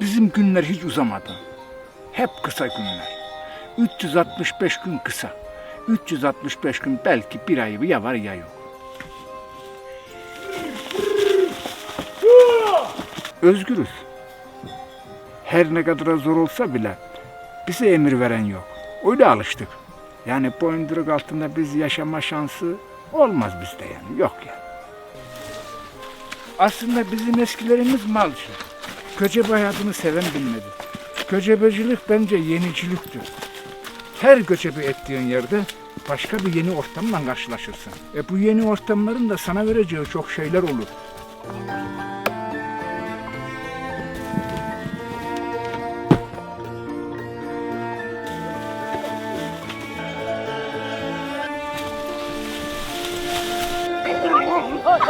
Bizim günler hiç uzamadı. Hep kısa günler. 365 gün kısa. 365 gün belki bir ayı ya var ya yok. Özgürüz. Her ne kadar zor olsa bile bize emir veren yok. Öyle alıştık. Yani boyunduruk altında biz yaşama şansı olmaz bizde yani. Yok yani. Aslında bizim eskilerimiz malcı. Göçebe hayatını seven bilmedi. Göçebecilik bence yeniciliktir. Her göçebe ettiğin yerde başka bir yeni ortamla karşılaşırsın. E bu yeni ortamların da sana vereceği çok şeyler olur.